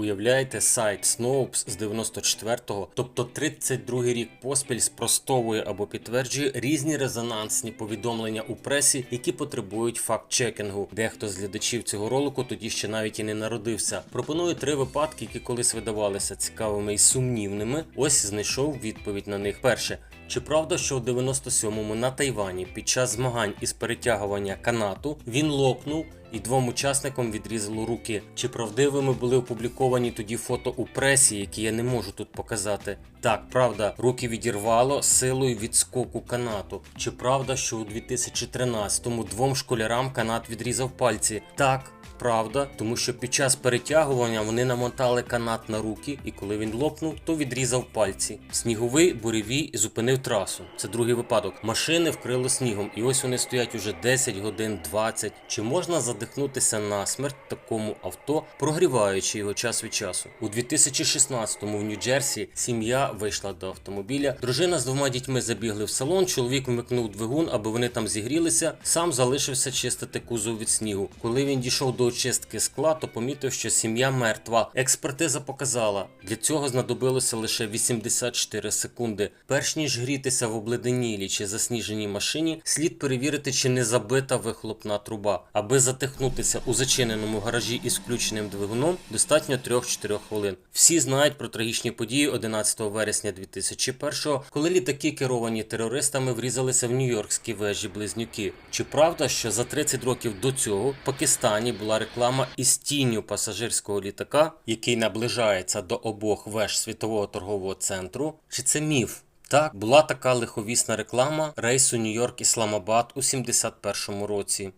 Уявляєте, сайт Snopes з 94-го, тобто 32-й рік поспіль спростовує або підтверджує різні резонансні повідомлення у пресі, які потребують факт-чекінгу. Дехто з глядачів цього ролику тоді ще навіть і не народився. Пропоную три випадки, які колись видавалися цікавими і сумнівними. Ось знайшов відповідь на них. Перше. Чи правда, що у 97-му на Тайвані під час змагань із перетягування канату він лопнув і двом учасникам відрізало руки? Чи правдивими були опубліковані тоді фото у пресі, які я не можу тут показати? Так, правда, руки відірвало силою відскоку канату. Чи правда, що у 2013-му двом школярам канат відрізав пальці? Так. Правда, тому що під час перетягування вони намотали канат на руки, і коли він лопнув, то відрізав пальці. Сніговий буревій зупинив трасу. Це другий випадок. Машини вкрило снігом, і ось вони стоять уже 10 годин 20. Чи можна задихнутися на смерть такому авто, прогріваючи його час від часу? У 2016-му в Нью-Джерсі сім'я вийшла до автомобіля. Дружина з двома дітьми забігли в салон. Чоловік вмикнув двигун, аби вони там зігрілися. Сам залишився чистити кузов від снігу. Коли він дійшов до очистки скла, то помітив, що сім'я мертва. Експертиза показала, для цього знадобилося лише 84 секунди. Перш ніж грітися в обледенілій чи засніженій машині, слід перевірити, чи не забита вихлопна труба. Аби затихнутися у зачиненому гаражі із включеним двигуном, достатньо 3-4 хвилин. Всі знають про трагічні події 11 вересня 2001-го, коли літаки, керовані терористами, врізалися в нью-йоркські вежі близнюки. Чи правда, що за 30 років до цього в Пакистані реклама із тінню пасажирського літака, який наближається до обох веж світового торгового центру? Чи це міф? Так, була така лиховісна реклама рейсу Нью-Йорк Ісламабад у 71-му році.